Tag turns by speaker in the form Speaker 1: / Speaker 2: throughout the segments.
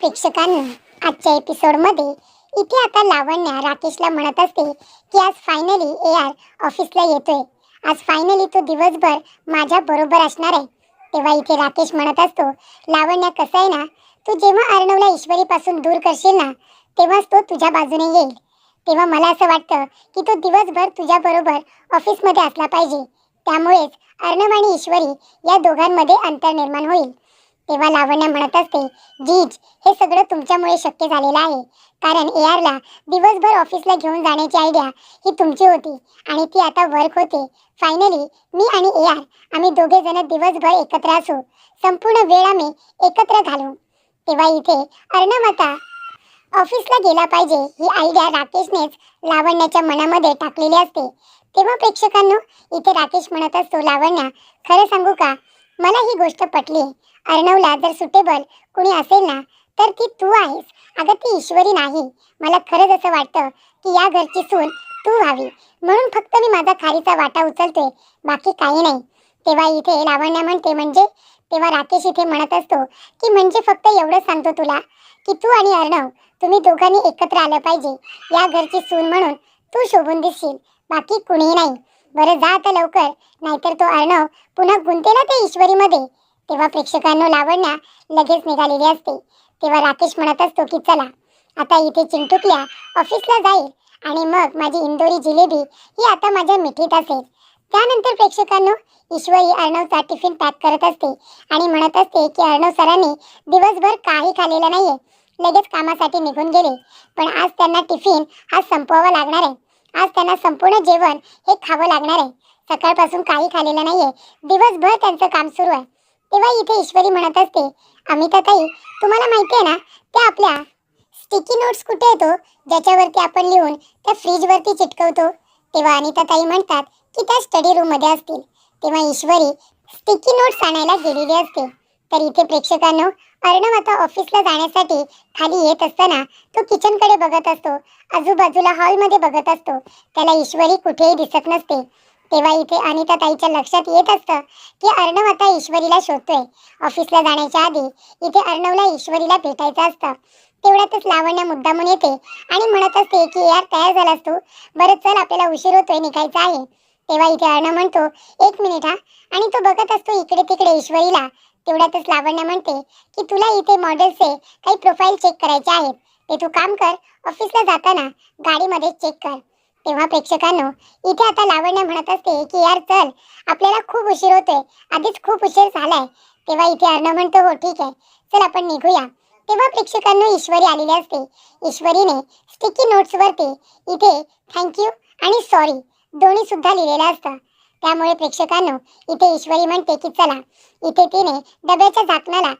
Speaker 1: प्रेक्षकांनो आजच्या एपिसोडमध्ये इथे आता लावण्या राकेशला म्हणत असते की आज फायनली ए आर ऑफिसला येतोय. आज फायनली तो दिवसभर माझ्या बरोबर असणार आहे. तेव्हा इथे राकेश म्हणत असतो लावण्या कसं आहे ना? तू जेव्हा अर्णवला ईश्वरीपासून दूर करशील ना तेव्हाच तो तुझ्या बाजूने येईल. तेव्हा मला असं वाटतं की तो दिवसभर तुझ्या बरोबर ऑफिसमध्ये असला पाहिजे. त्यामुळेच अर्णव आणि ईश्वरी या दोघांमध्ये अंतर निर्माण होईल. तेव्हा लावण्या म्हणत असते जीज हे सगळं तुमच्यामुळे शक्य झालेलं आहे. कारण ए आरला दिवसभर ऑफिसला घेऊन जाण्याची आयडिया ही तुमची होती आणि ती आता वर्क होते. फायनली मी आणि ए आर आम्ही दोघे जण दिवसभर एकत्र असू. संपूर्ण वेळ आम्ही एकत्र घालू. तेव्हा इथे अर्णव आता ऑफिसला गेला पाहिजे ही आयडिया राकेशनेच लावण्याच्या मनामध्ये टाकलेली असते. तेव्हा प्रेक्षकांनो इथे राकेश म्हणत असतो लावण्या खरं सांगू का? मला ही गोष्ट पटली. अर्णवला जर सुटेबल कुणी असेल ना तर ती तू आहेस. अगं ती ईश्वरी नाही. मला खरंच असं वाटतं की या घरची सून तू व्हावी. म्हणून फक्त मी माझा खारीचा वाटा उचलतोय बाकी काही नाही. तेव्हा इथे लावण्या म्हणते म्हणजे तेव्हा राकेश इथे म्हणत असतो की म्हणजे फक्त एवढंच सांगतो तुला की तू आणि अर्णव तुम्ही दोघांनी एकत्र आलं पाहिजे. या घरची सून म्हणून तू शोभून दिसशील. बाकी कुणीही नाही. बरं जा आता लवकर. नाहीतर तो अर्णव पुन्हा गुंतेला त्या ईश्वरीमध्ये. तेव्हा प्रेक्षकांना लावण्या लगेच निघालेली असते. तेव्हा राकेश म्हणत असतो की चला आता इथे चिंटुकल्या ऑफिसला जाईल आणि मग माझी इंदोरी जिलेबी ही आता माझ्या मिठीत असेल. त्यानंतर प्रेक्षकांनो ईश्वरी अर्णवचा टिफिन पॅक करत असते आणि म्हणत असते की अर्णव सरांनी दिवसभर काही खाल्लेलं नाहीये. लगेच कामासाठी निघून गेले. पण आज त्यांना टिफिन हा संपवावा लागणार आहे. आज त्यांना संपूर्ण जेवण हे खावं लागणार आहे. सकाळपासून काही खाल्लेलं नाहीये. दिवसभर त्यांचं काम सुरू आहे. तेव्हा इथे ईश्वरी म्हणत असते अमिताताई तुम्हाला माहिती आहे ना त्या आपल्या स्टिकी नोट्स कुठे येतो? ज्याच्यावरती आपण लिहून त्या फ्रीजवरती चिटकवतो. तेव्हा अनिताताई म्हणतात की त्या स्टडी रूममध्ये असतील. तेव्हा ईश्वरी स्टिकी नोट्स आणायला गेलेली असते. तर इथे प्रेक्षकांनो अर्णव आता ऑफिसला जाण्यासाठी खाली येत असताना तो किचनकडे बघत असतो. आजूबाजूला हॉलमध्ये बघत असतो. त्याला ईश्वरी कुठेही दिसत नसते. तेव्हा इथे अनिता ताईच्या लक्षात येत असतं की अर्णव आता ईश्वरीला शोधतोय. ऑफिसला जाण्याच्या आधी इथे अर्णवला ईश्वरीला भेटायचं असतं. तेवढ्यातच लावण्य मुद्दामून येते आणि म्हणत असते की यार तयार झालास तू. बरं चल आपल्याला उशीर होतोय निघायचं आहे. तेव्हा इथे अर्णव म्हणतो एक मिनिट हा. आणि तो बघत असतो इकडे तिकडे ईश्वरीला. तेवढ्यातच लावण्य म्हणते की तुला इथे मॉडेलचे काही प्रोफाईल चेक करायचे आहेत. ते तू काम कर. ऑफिसला जाताना गाडीमध्ये चेक कर. तेव्हा प्रेक्षकांनो इथे आता लावण्य म्हणत असते की यार चल आपल्याला खूप उशीर होतोय. आधीच खूप उशीर झालाय. तेव्हा इथे अर्णव म्हणतो हो ठीक आहे. चल आपण निघूया. तेव्हा प्रेक्षकांना ईश्वरी आलेली असते. ईश्वरीने स्टिकी नोट्सवरती इथे थँक्यू आणि सॉरी दोन्ही सुद्धा लिहिलेलं असतं. त्यामुळे प्रेक्षकांनो इथे ईश्वरी म्हणते की चला. इथे तिने डब्याच्या झाकणाला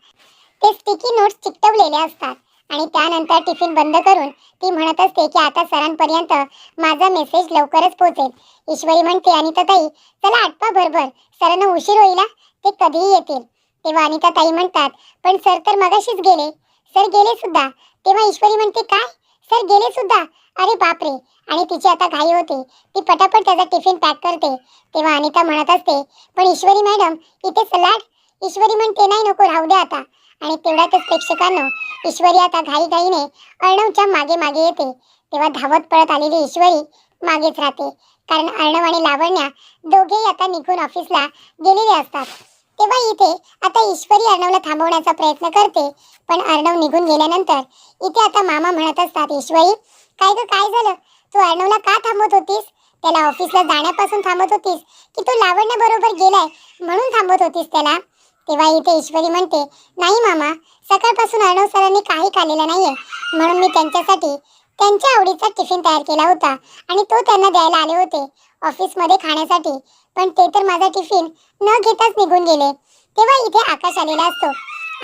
Speaker 1: ते स्टिकी नोट्स चिकटवलेले असतात. आणि त्यानंतर टिफिन बंद करून ती म्हणत असते की आता सरांपर्यंत माझा मेसेज लवकरच पोहोचेल ईश्वरी म्हणते अनिता ताई चला आटपा भरभर. सरांना उशीर होईल. ते कधीही येतील. तेव्हा अनिता ताई म्हणतात पण सर तर मगाशीच गेले. सर गेले सुद्धा. तेव्हा ईश्वरी म्हणते काय? सर गेले सुद्धा? अरे बापरे. आणि तिची आता घाई होते. ती पटापट त्याचा टिफिन पॅक करते. तेव्हा अनिता म्हणत असते पण ईश्वरी मॅडम इथे सलाड. ईश्वरी म्हणते नाही नको राहू द्या आता. आणि तेवढ्यातच प्रेक्षकांनो ईश्वरी आता घाईघाईने अर्णवच्या मागे मागे येते. तेव्हा धावत पळत आलेली ईश्वरी मागेच राहते. कारण अर्णव आणि लावण्या दोघेही आता निघून ऑफिसला गेलेले असतात. तेव्हा इथे आता ईश्वरी अर्णवला थांबवण्याचा प्रयत्न करते. पण अर्णव निघून गेल्यानंतर इथे आता मामा म्हणत असतात ईश्वरी काय ग काय झालं? तू अर्णवला का थांबवत होतीस? त्याला ऑफिसला जाण्यापासून थांबत होतीस की तू लावण्या बरोबर गेलाय म्हणून थांबत होतीस त्याला? तेव्हा इथे ईश्वरी म्हणते नाही मामा सकाळपासून अर्णव सरांनी काही खाल्लेलं नाहीये. म्हणून मी त्यांच्यासाठी त्यांच्या आवडीचा टिफिन तयार केला होता आणि तो त्यांना द्यायला आले होते ऑफिसमध्ये खाण्यासाठी. पण ते तर माझा टिफिन न घेताच निघून गेले. तेव्हा इथे आकाश आलेला असतो.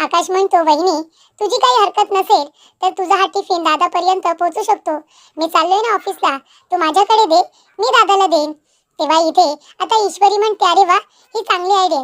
Speaker 1: आकाश म्हणतो वहिनी तुझी काही हरकत नसेल तर तुझा हा टिफिन दादापर्यंत पोहोचू शकतो. मी चाललोय ना ऑफिसला. तू माझ्याकडे दे. मी दादाला देईन. तेव्हा इथे आता ईश्वरी म्हणते अरे वा ही चांगली आयडिया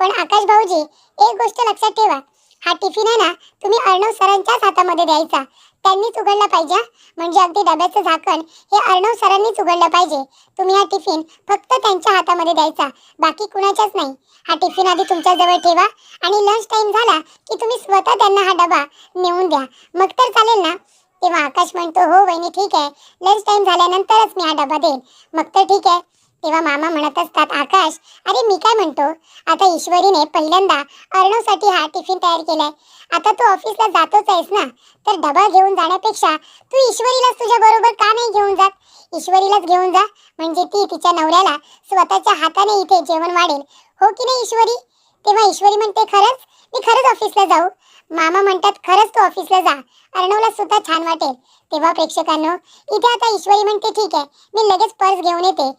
Speaker 1: पण आकाश भाऊजी एक गोष्ट लक्षात ठेवा. हा टिफिन आहे ना तुम्ही अर्णव सरांच्याच हातामध्ये द्यायचा. त्यांनीच उघडला पाहिजे म्हणजे अगदी डब्याचं झाकण हे अर्णव सरांनीच उघडलं पाहिजे. तुम्ही हा टिफिन फक्त त्यांच्या हातामध्ये द्यायचा बाकी कुणाच्याच नाही. हा टिफिन आधी तुमच्या जवळ ठेवा आणि लंच टाइम झाला की तुम्ही स्वतः त्यांना हा डबा नेऊन द्या. मग तर चालेल ना? तेव्हा आकाश म्हणतो हो वहिनी ठीक आहे. लंच टाइम झाल्यानंतरच मी हा डबा देईन. मग तर ठीक आहे. तेव्हा मामा म्हणत असतात आकाश अरे मी काय म्हणतो? आता ईश्वरीने पहिल्यांदा अर्णवसाठी हा टिफिन तयार केलाय. आता तू ऑफिसला जातोच आहेस ना? तर डबा घेऊन जाण्यापेक्षा तू ईश्वरीलाच तुझ्या बरोबर का नाही घेऊन जात? ईश्वरीलाच घेऊन जा. म्हणजे ती तिच्या नवऱ्याला स्वतःच्या हाताने इथे जेवण वाढेल. हो की नाही ईश्वरी? तेव्हा ईश्वरी म्हणते खरंच? मी खरंच ऑफिसला जाऊ. मामा म्हणतात खरंच तू ऑफिसला जा. अर्णवला सुद्धा छान वाटेल. तेव्हा प्रेक्षकांनो इथे आता ईश्वरी म्हणते ठीक आहे. मी लगेच पर्स घेऊन येते.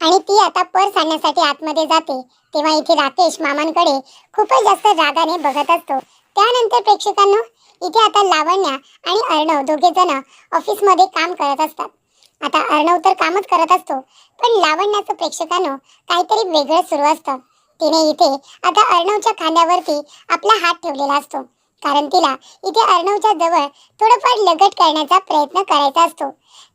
Speaker 1: आणि ती आता पर्स आणण्यासाठी आतमध्ये जाते. तेव्हा इथे राकेश मामांकडे खूपच जास्त रागाने बघत असतो. त्यानंतर प्रेक्षकांनो इथे आता लावण्या आणि अर्णव दोघे जण ऑफिसमध्ये काम करत असतात. आता अर्णव तर कामच करत असतो पण लावण्याचं प्रेक्षकांनो काहीतरी वेगळं सुरू असतं. तिने इथे आता अर्णवच्या खांद्यावरती आपला हात ठेवलेला असतो. कारण तिला इथे अर्णवच्या जवळ थोडंफार लगट करण्याचा प्रयत्न करायचा असतो.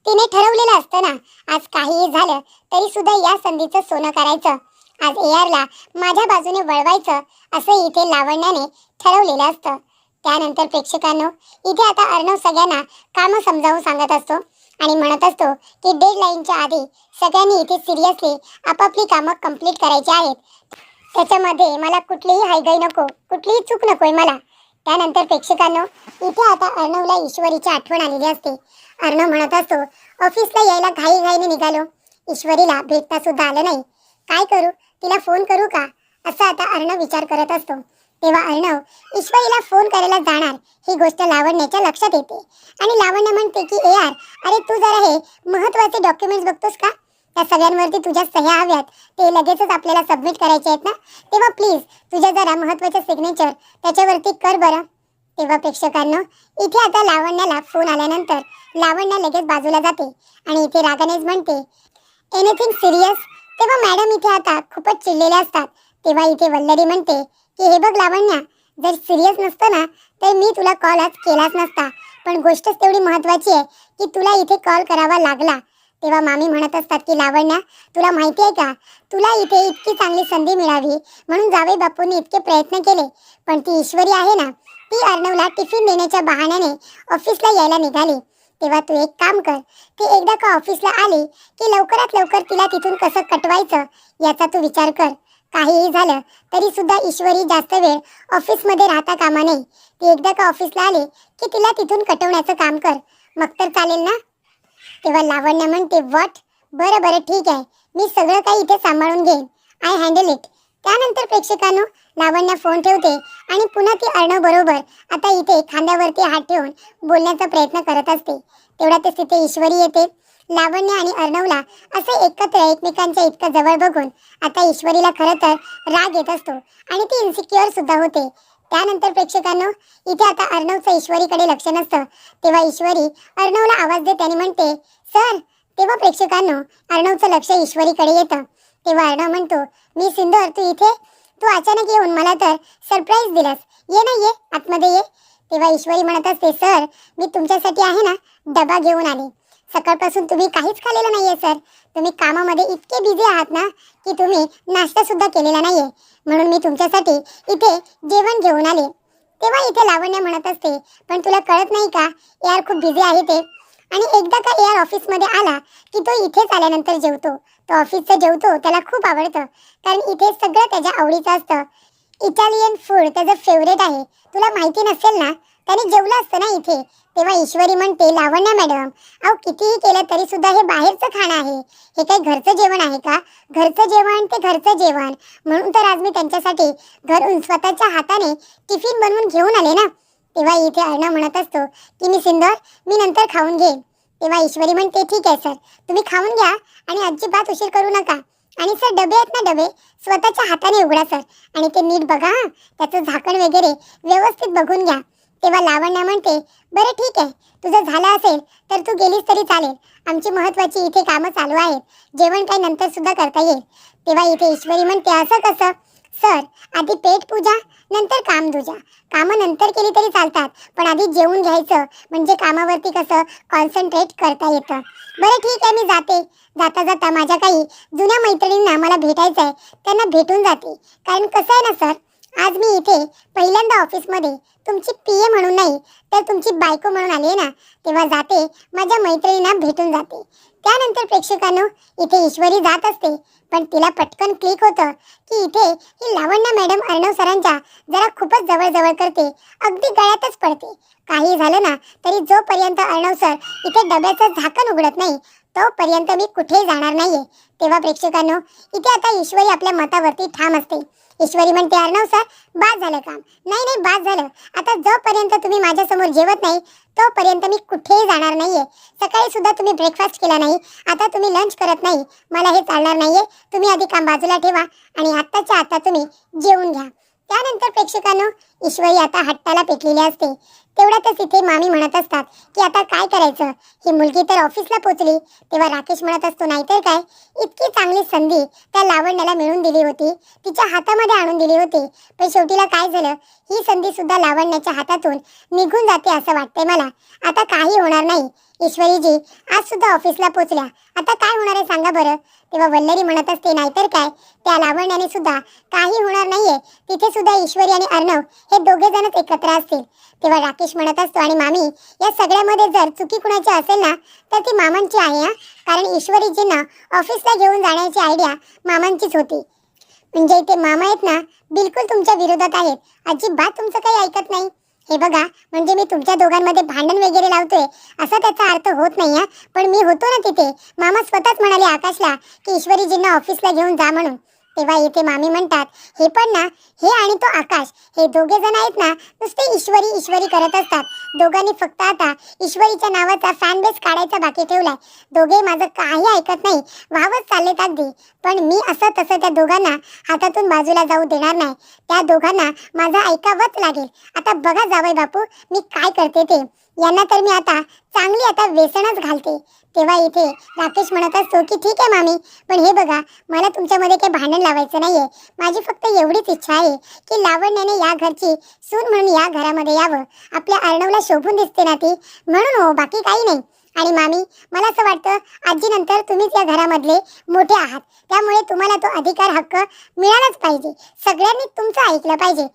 Speaker 1: तिने ठरवलेलं असतं ना आज काहीही झालं तरी सुद्धा या संधीचं सोनं करायचं. आज एआरला माझ्या बाजूने वळवायचं असं इथे लावण्याने ठरवलेलं असतं. त्यानंतर प्रेक्षकांनो इथे आता अर्णव सगळ्यांना कामं समजावून सांगत असतो आणि म्हणत असतो की डेडलाईनच्या आधी सगळ्यांनी इथे सिरियसली आपापली कामं कंप्लीट करायची आहेत. त्याच्यामध्ये मला कुठलीही हायगाई नको कुठलीही चूक नकोय मला. त्यानंतर प्रेक्षकांनो इथे आता अर्णवला ईश्वरीची आठवण आलेली असते. अर्णव म्हणत असतो ऑफिसला यायला घाई घाईने निघालो. ईश्वरीला भेटता सुद्धा आलं नाही. काय करू? तिला फोन करू का? असा आता अर्णव विचार करत असतो. तेव्हा अर्णव ईश्वरीला फोन करायला जाणार. ही गोष्ट लावण्याच्या लक्षात येते. आणि लावण्य म्हणते की ए यार अरे तू जरा हे महत्त्वाचे डॉक्युमेंट्स बघतोस का? त्या सगळ्यांवरती तुझ्या सह्या हव्यात ते लगेचच आपल्याला सबमिट करायचे आहेत ना? तेव्हा प्लीज तुझ्या जरा महत्त्वाचे सिग्नेचर त्याच्यावरती कर बरं. तेव्हा प्रेक्षकांनो इथे आता लावण्याला फोन आल्यानंतर लावण्या लगेच बाजूला जाते आणि इथे रागानेच म्हणते एनिथिंग सिरियस तेव्हा मॅडम इथे आता खूपच चिडलेल्या असतात. तेव्हा इथे वल्लरी म्हणते की हे बघ लावण्या जर सिरियस नसतं ना तर मी तुला कॉल आज केलाच नसता. पण गोष्टच तेवढी महत्वाची आहे की तुला इथे कॉल करावा लागला. तेव्हा मामी म्हणत असतात की लावण्या तुला माहिती आहे का? तुला इथे इतकी चांगली संधी मिळावी. म्हणून जावे बापूंनी इतके प्रयत्न केले. पण ती ईश्वरी आहे ना ती अर्णवला टिफिन देण्याच्या बहाण्याने ऑफिसला यायला निघाली. तेव्हा तू एक काम कर ती एकदा का ऑफिसला आली की लवकरात लवकर तिला तिथून कसं कटवायचं याचा तू विचार कर. काहीही झालं तरी सुद्धा ईश्वरी जास्त वेळ ऑफिसमध्ये राहता कामा नये. ती एकदा का ऑफिसला आली की तिला तिथून कटवण्याचं काम कर. मग तर चालेल ना? तेव्हा लावण्य म्हणते व्हॉट बरं बरं ठीक आहे. मी सगळं काही इथे सांभाळून घेईन. आय हँडल इट त्यानंतर प्रेक्षकांनो लावण्य फोन ठेवते आणि पुन्हा ती अर्णव बरोबर आता इथे खांद्यावरती हात ठेवून बोलण्याचा प्रयत्न करत असते. तेवढ्यातच तिथे ईश्वरी येते. लावण्य आणि अर्णवला असं एकत्र एकमेकांच्या इतकं जवळ बघून आता ईश्वरीला खरं तर राग येत असतो आणि ती इन्सिक्युअर सुद्धा होते. त्यानंतर प्रेक्षकांनो इथे आता अर्णवचं ईश्वरीकडे लक्ष नसतं. तेव्हा ईश्वरी अर्णवला आवाज देते आणि म्हणते सर तेव्हा प्रेक्षकांनो अर्णवचं लक्ष ईश्वरीकडे येतं. तेव्हा अर्णव म्हणतो मी सिंधूर तू इथे? तू अचानक येऊन मला तर सरप्राईज दिलास. ये ना ये आतमध्ये ये. तेव्हा ईश्वरी म्हणत असते सर मी तुमच्यासाठी आहे ना डबा घेऊन आले. सकाळपासून तुम्ही काहीच खाल्लेलं नाहीये सर. तुम्ही कामामध्ये इतके बिझी आहात ना की तुम्ही नाश्ता सुद्धा केलेला नाहीये. म्हणून मी तुमच्यासाठी इथे जेवण घेऊन आले. तेव्हा इथे लावण्या म्हणत असते पण तुला कळत नाही का ए आर खूप बिझी आहे ते? आणि एकदा का ए आर ऑफिसमध्ये आला की तो इथेच आल्यानंतर जेवतो. तो ऑफिसचं जेवतो त्याला खूप आवडतं. कारण इथे सगळं त्याच्या आवडीचं असतं. इटालियन फूड त्याचं फेवरेट आहे. तुला माहिती नसेल ना त्याने जेवलं असतं ना इथे. तेव्हा ईश्वरी म्हणते लावण्या मॅडम. अहो कितीही केलं तरी सुद्धा हे बाहेरचं खाणं आहे. हे काही घरचं जेवण आहे का? घरचं जेवण ते घरचं जेवण. म्हणून तर आज मी त्यांच्यासाठी घरून स्वतःच्या हाताने टिफिन बनवून घेऊन आले ना. तेव्हा इथे अर्णा म्हणत असतो की मी सिंदर मी नंतर खाऊन घेईन. तेव्हा ईश्वरी म्हणते ठीक आहे सर. तुम्ही खाऊन घ्या आणि अजिबात उशीर करू नका. आणि सर डबे आहेत ना डबे? स्वतःच्या हाताने उघडा सर. आणि ते नीट बघा त्याचं झाकण वगैरे व्यवस्थित बघून घ्या. तेव्हा लावण्या म्हणते बरं ठीक आहे तुझं झालं असेल तर तू गेलीस तरी चालेल. आमची महत्वाची इथे कामं चालू आहेत. जेवण काही नंतर सुद्धा करता येईल. तेव्हा इथे ईश्वरी म्हणते असं कसं? सर आधी पेट पूजा नंतर काम दुजा कामं नंतर केली तरी चालतात पण आधी जेवून घ्यायचं. म्हणजे कामावरती कसं? कॉन्सन्ट्रेट करता येतं. बरं ठीक आहे मी जाते. जाता जाता माझ्या काही जुन्या मैत्रिणींना मला भेटायचं आहे त्यांना भेटून जाते. कारण कसं आहे ना सर? आज मी इथे पहिल्यांदा ऑफिसमध्ये तुमची पी ए म्हणून नाही तर तुमची बायको म्हणून आली आहे ना तेव्हा जाते माझ्या मैत्रिणींना भेटून जाते. त्यानंतर प्रेक्षकांनो इथे ईश्वरी जात असते पण तिला पटकन क्लिक होतं की इथे ही लावण्य मॅडम अर्णव सरांच्या जरा खूपच जवळजवळ करते अगदी गळ्यातच पडते. काही झालं ना तरी जोपर्यंत अर्णव सर इथे डब्याचं झाकण उघडत नाही तोपर्यंत मी कुठेही जाणार नाहीये. तेव्हा प्रेक्षकांनो इथे आता ईश्वरी आपल्या मतावरती ठाम असते. ईश्वरी म्हणते अर्णव सर बाद झालं काम. नाही नाही बाद झालं. आता जोपर्यंत तुम्ही माझ्यासमोर जेवत नाही तोपर्यंत मी कुठेही जाणार नाहीये. सकाळी सुद्धा तुम्ही ब्रेकफास्ट केला नाही. आता तुम्ही लंच करत नाही. मला हे चालणार नाहीये. तुम्ही आधी काम बाजूला ठेवा आणि आत्ताच्या आता तुम्ही जेवून घ्या. त्यानंतर प्रेक्षकांनो ईश्वरी आता हट्टाला पेटलेली असते. तेवढ्यातच इथे मामी म्हणत असतात की आता काय करायचं? ही मुलगी तर ऑफिसला पोचली. तेव्हा राकेश म्हणत असतो नाहीतर काय? इतकी चांगली संधी त्या लावण्याला मिळून दिली होती. तिच्या हातामध्ये आणून दिली होती. पण शेवटीला काय झालं? ही संधी सुद्धा लावण्याच्या हातातून निघून जाते असं वाटतंय मला. आता काही होणार नाही. ईश्वरीजी आज सुद्धा ऑफिसला पोचल्या. आता काय होणार आहे सांगा बरं? तेव्हा वल्लरी म्हणत असते नाहीतर काय? त्या लावण्याने सुद्धा काही होणार नाहीये. तिथे सुद्धा ईश्वरी आणि अर्णव हे दोघे जणच एकत्र असतील. तेव्हा राकेश म्हणत असतो आणि मामी या सगळ्यामध्ये जर चुकी कुणाची असेल ना तर ती मामांची आहे हा? कारण ईश्वरीजींना ऑफिसला घेऊन जाण्याची आयडिया मामांचीच होती. म्हणजे इथे मामा आहेत ना बिलकुल तुमच्या विरोधात आहेत. अजिबात तुमचं काही ऐकत नाही. हे बघा म्हणजे मी तुमच्या दोघांमध्ये भांडण वगैरे लावतोय असा त्याचा अर्थ होत नाही हा. पण मी होतो ना तिथे. मामा स्वतःच म्हणाले आकाशला की ईश्वरीजींना ऑफिसला घेऊन जा म्हणून. तेव्हा इथे मामी म्हणतात हे पण ना हे आणि तो आकाश हे दोघे जण आहेत ना नुसते ईश्वरी ईश्वरी करत असतात. दोघांनी फक्त आता ईश्वरीच्या नावाचा फॅन बेस काढायचा बाकी ठेवलाय. दोघे माझं काही ऐकत नाही. व्हावंच चाललेत अगदी. पण मी असं तसं त्या दोघांना हातातून बाजूला जाऊ देणार नाही. त्या दोघांना माझं ऐकावंच लागेल. आता बघा जावई बापू मी काय करते ते. यांना तर मी आता चांगली आता व्यसनच घालते. तेव्हा इथे राकेश म्हणत असतो की ठीक आहे मामी पण हे बघा मला तुमच्यामध्ये काही भांडण लावायचं नाहीये. माझी फक्त एवढीच इच्छा आहे की लावण्याने या घरची सून म्हणून या घरामध्ये यावं. आपल्या अर्णवला शोभून दिसते ना ती. म्हणून हो बाकी काही नाही. आणि मामी मला असं वाटतं आजीनंतर तुम्हीच या घरामधले मोठे आहात. त्यामुळे तुम्हाला तो अधिकार हक्क मिळालाच पाहिजे. सगळ्यांनी तुमचं ऐकलं पाहिजे.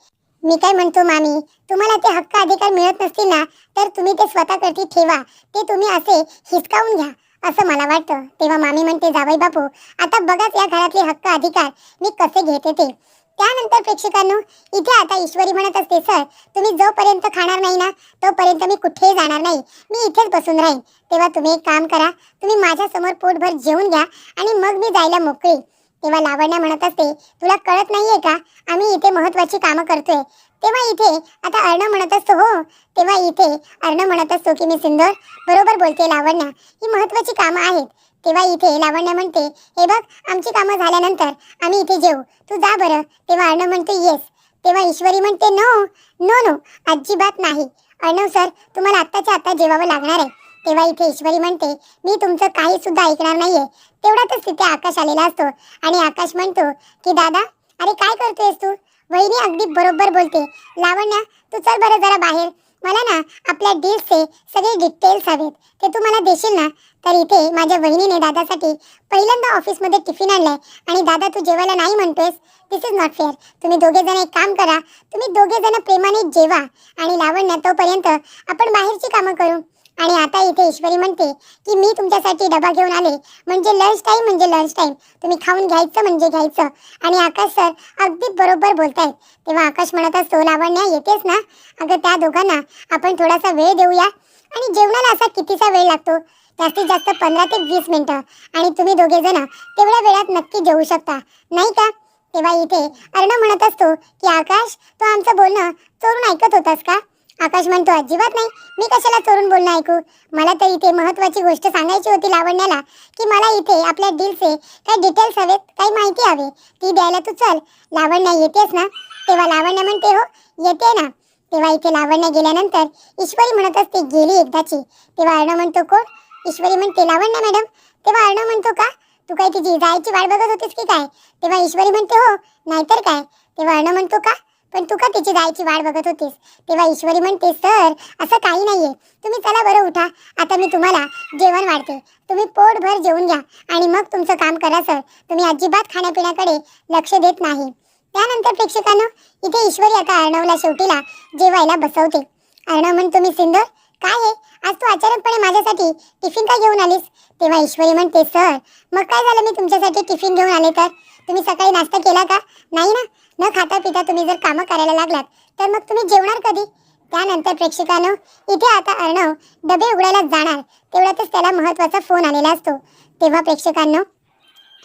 Speaker 1: मी काय म्हणतो मामी? तुम्हाला ते हक्क अधिकार मिळत नसतील ना तर तुम्ही ते स्वतःकडे ठेवा. ते तुम्ही असे हिसकावून घ्या असं मला वाटतं. तेव्हा मामी म्हणते जावई बापू आता बघाच या घरातले हक्क अधिकार मी कसे घेते ते. त्यानंतर प्रेक्षकांनो इथे आता ईश्वरी म्हणत असते सर तुम्ही जोपर्यंत खाणार नाही ना तोपर्यंत मी कुठेही जाणार नाही. मी इथेच बसून राहीन. तेव्हा तुम्ही एक काम करा तुम्ही माझ्यासमोर पोटभर जेवून घ्या आणि मग मी जायला मोकळी. तेव्हा लावण्या म्हणत असते तुला कळत नाहीये का? आम्ही इथे महत्वाची कामं करतोय. तेव्हा इथे आता अर्णव म्हणत असतो हो. तेव्हा इथे अर्णव म्हणत असतो की मी सिंदूर. बरोबर बोलते लावण्या. ही महत्वाची कामं आहेत. तेव्हा इथे लावण्या म्हणते हे बघ आमची कामं झाल्यानंतर आम्ही इथे जेऊ. तू जा बरं. तेव्हा अर्णव म्हणतो येस. तेव्हा ईश्वरी म्हणते नो नो नो अजिबात नाही. अर्णव सर तुम्हाला आत्ताच्या आत्ता जेवावं लागणार आहे. तेव्हा इथे ईश्वरी म्हणते मी तुमचं काही सुद्धा ऐकणार नाहीये. तेवढ्यातच तिथे आकाश आलेला असतो आणि आकाश म्हणतो की दादा अरे काय करतोयस तू? वहिनी अगदी बरोबर बोलते लावण्या तू चल बरं जरा बाहेर. मला ना आपल्या डील्सचे सगळे डिटेल्स हवेत. ते तू मला देशील ना? तर इथे माझ्या वहिनीने दादासाठी पहिल्यांदा ऑफिसमध्ये टिफिन आणलाय आणि दादा तू जेवायला नाही म्हणतोयस? दिस इज नॉट फेअर तुम्ही दोघे जण एक काम करा. तुम्ही दोघे जण प्रेमाने जेवा आणि लावण्या तोपर्यंत आपण बाहेरची कामं करू. आणि आता इथे ईश्वरी म्हणते की मी तुमच्यासाठी डबा घेऊन आले. म्हणजे लंच टाईम म्हणजे लंच टाईम तुम्ही खाऊन घ्यायचं म्हणजे घ्यायचं. आणि आकाश सर अगदी बरोबर बोलतायत. तेव्हा आकाश म्हणत असतो लावण्या येतेच ना? अगं त्या दोघांना आपण थोडासा वेळ देऊया. आणि जेवणाला असा कितीचा वेळ लागतो? जास्तीत जास्त पंधरा ते वीस मिनिटं. आणि तुम्ही दोघे जण तेवढ्या वेळात नक्की जेवू शकता. नाही का? तेव्हा इथे अर्ण म्हणत असतो की आकाश तू आमचं बोलणं चोरून ऐकत होतास का? आकाश म्हणतो अजिबात नाही. मी कशाला चोरून बोलणं ऐकू? मला तर इथे महत्वाची गोष्ट सांगायची होती लावण्याला की मला इथे आपल्या डीलचे काही डिटेल्स हवेत काही माहिती हवी. ती द्यायला तू चल. लावण्या येतेस ना? तेव्हा लावण्य म्हणते हो येते ना. तेव्हा इथे लावण्या गेल्यानंतर ईश्वरी म्हणत असते गेली एकदाची. तेव्हा अर्णव म्हणतो कोण? ईश्वरी म्हणते लावण्या मॅडम. तेव्हा अर्णव म्हणतो का? तू काय तिची जायची वाट बघत होतीस की काय? तेव्हा ईश्वरी म्हणते हो नाहीतर काय? तेव्हा अर्णव म्हणतो का? पण तू का तिची जायची वाट बघत होतीस? तेव्हा ईश्वरी म्हणते सर असं काही नाहीये. तुम्ही चला बरं उठा. आता मी तुम्हाला जेवण वाढते. तुम्ही पोटभर जेवून घ्या आणि मग तुमचं काम करा सर. तुम्ही अजिबात खाण्यापिण्याकडे लक्ष देत नाही. त्यानंतर प्रेक्षकांनो इथे ईश्वरी आता अर्णवला शेवटीला जेवायला बसवते. अर्णव म्हणतो मी सिंदूर? काय आहे आज तू अचानकपणे माझ्यासाठी टिफिन का घेऊन आलीस? तेव्हा ईश्वरी म्हणते सर मग काय झालं मी तुमच्यासाठी टिफिन घेऊन आले तर? तुम्ही सकाळी नाश्ता केला का? नाही ना. न खाता पिता तुम्ही जर कामं करायला लागलात तर मग तुम्ही जेवणार कधी? त्यानंतर प्रेक्षकांनो इथे आता अर्णव डबे उघडायला जाणार. तेवढ्यातच त्याला महत्त्वाचा फोन आलेला असतो. तेव्हा प्रेक्षकांनो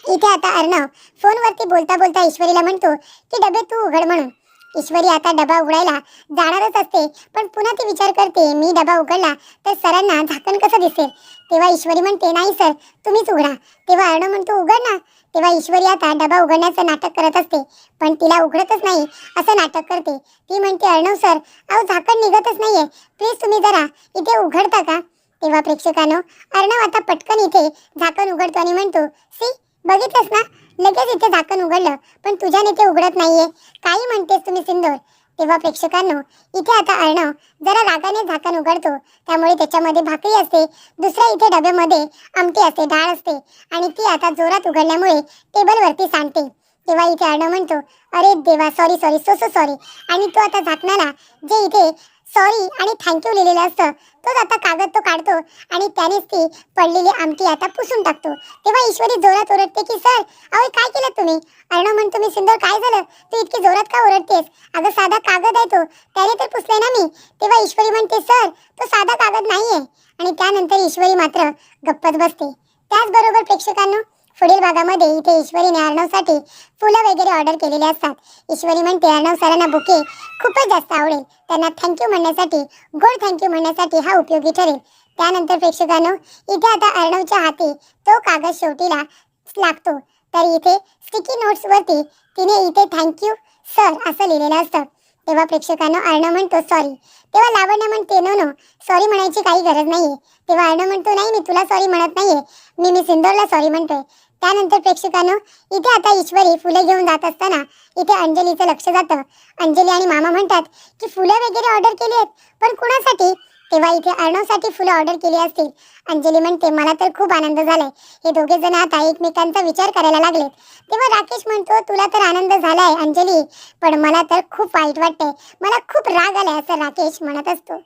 Speaker 1: इथे आता अर्णव फोनवरती बोलता बोलता ईश्वरीला म्हणतो की डबे तू उघड म्हणून. ईश्वरी आता डबा उघडायला जाणारच असते पण पुन्हा ती विचार करते मी डबा उघडला तर सरांना झाकण कसं दिसेल? तेव्हा ईश्वरी म्हणते नाही सर तुम्हीच उघडा. तेव्हा अर्णव म्हणतो उघड ना. तेव्हा ईश्वरी आता डबा उघडण्याचं नाटक करत असते पण तिला उघडतच नाही असं नाटक करते. ती म्हणते अर्णव सर अहो झाकण निघतच नाहीये. प्लीज तुम्ही जरा इथे उघडता का? तेव्हा प्रेक्षकांनो अर्णव आता पटकन इथे झाकण उघडतो. आणि म्हणतो सी बघितलंस ना? लगेच इथे झाकण उघडलं पण तुझ्याने ते उघडत नाहीये. काही म्हणतेस तुम्ही सिंदूर? तेव्हा प्रेक्षकांनो इथे आता अर्णव जरा रागाने झाकण उघडतो. त्यामुळे त्याच्यामध्ये भाकरी असते दुसऱ्या इथे डब्यामध्ये आमटी असते डाळ असते. आणि ती आता जोरात उघडल्यामुळे टेबलवरती सांडते. तेव्हा इथे अर्णव म्हणतो अरे देवा sorry sorry so so sorry आणि तो आता झाकणाला जे इथे सॉरी आणि थँक्यू लिहिलेलं असतं. तोच आता कागद तो काढतो आणि त्यानेच ती पडलेली आमटी आता पुसून टाकतो. तेव्हा ईश्वरी जोरात ओरडते की सर अहो काय केलं तुम्ही? अर्णव म्हणतो मी सुंदर काय झालं? तू इतकी जोरात का ओरडतेस? अगं साधा कागद आहे तो. त्याने तर पुसले ना मी. तेव्हा ईश्वरी म्हणते सर तो साधा कागद नाहीये. आणि त्यानंतर ईश्वरी मात्र गप्पत बसते. त्याचबरोबर प्रेक्षकांना पुढील भागामध्ये इथे ईश्वरीने अर्णवसाठी फुलं वगैरे ऑर्डर केलेले असतात. ईश्वरी म्हणते अर्णव सरांना बुके खूपच जास्त आवडेल. त्यांना थँक्यू म्हणण्यासाठी गोड थँक्यू म्हणण्यासाठी हा उपयोगी ठरेल. त्यानंतर प्रेक्षकांनो इथे आता अर्णवच्या हाती तो कागद शेवटीला लागतो. तर इथे स्टिकी नोट्सवरती तिने इथे थँक्यू सर असं लिहिलेलं असतं. तेव्हा प्रेक्षकांनो अर्णव म्हणतो सॉरी तेव्हा लावण्य म्हणते नो नो सॉरी म्हणायची काही गरज नाहीये. तेव्हा अर्णव म्हणतो नाही मी तुला सॉरी म्हणत नाहीये. मी मी सिंदोरला सॉरी म्हणतोय. त्यानंतर प्रेक्षकांनो इथे आता ईश्वरी फुलं घेऊन जात असताना इथे अंजलीचं लक्ष जातं. अंजली आणि मामा म्हणतात की फुलं वगैरे ऑर्डर केली आहेत पण कुणासाठी? तेव्हा इथे अर्णवसाठी फुलं ऑर्डर केली असतील. अंजली म्हणते मला तर खूप आनंद झालाय. हे दोघे जण आता एकमेकांचा विचार करायला लागले तेव्हा राकेश म्हणतो तुला तर आनंद झालाय अंजली पण मला तर खूप वाईट वाटतंय. मला खूप राग आलाय असं राकेश म्हणत असतो.